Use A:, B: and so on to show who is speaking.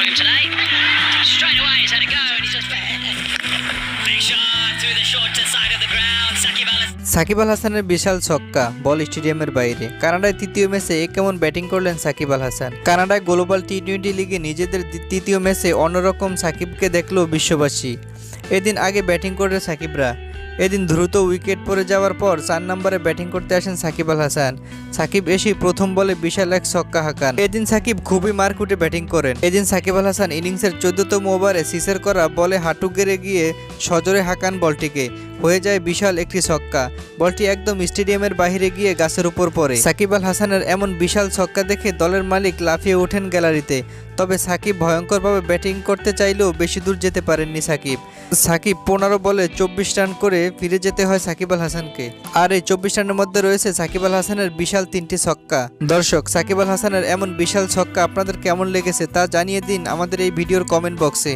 A: from him today. Straight away, he's had a go, and he's just. Big shot through the shorter side of the ground. Sakib Al
B: Shakib Al হাসানের বিশাল ছক্কা বল স্টেডিয়ামের বাইরে কানাডায় তৃতীয় ম্যাচে কেমন ব্যাটিং করলেন সাকিব আল হাসান কানাডায় গ্লোবাল টি টোয়েন্টি লিগে নিজেদের তৃতীয় ম্যাচে অন্যরকম সাকিবকে দেখল বিশ্ববাসী এদিন আগে ব্যাটিং করে সাকিবরা এদিন দ্রুত উইকেট পড়ে যাওয়ার পর চার নম্বরে ব্যাটিং করতে আসেন সাকিব আল হাসান। সাকিব এসে প্রথম বলে বিশাল এক ছক্কা হাঁকান। এদিন সাকিব খুবই মারকুটে ব্যাটিং করেন। এদিন সাকিব আল হাসান ইনিংসের চোদ্দতম ওভারে সিসের করা বলে হাঁটু গেড়ে গিয়ে সজোরে হাঁকান বলটিকে। হয়ে যায় বিশাল একটি ছক্কা। বলটি একদম স্টেডিয়ামের বাইরে গিয়ে গাছের উপর পড়ে। সাকিব আল হাসানের এমন বিশাল ছক্কা দেখে দলের মালিক লাফিয়ে ওঠেন গ্যালারিতে। তবে সাকিব ভয়ঙ্করভাবে ব্যাটিং করতে চাইলেও বেশি দূর যেতে পারেননি সাকিব। সাকিব পনেরো বলে চব্বিশ রান করে ফিরে যেতে হয় সাকিব আল হাসানকে। আর এই চব্বিশ রানের মধ্যে রয়েছে সাকিব আল হাসানের বিশাল তিনটি ছক্কা। দর্শক, সাকিব আল হাসানের এমন বিশাল ছক্কা আপনাদের কেমন লেগেছে তা জানিয়ে দিন আমাদের এই ভিডিওর কমেন্ট বক্সে।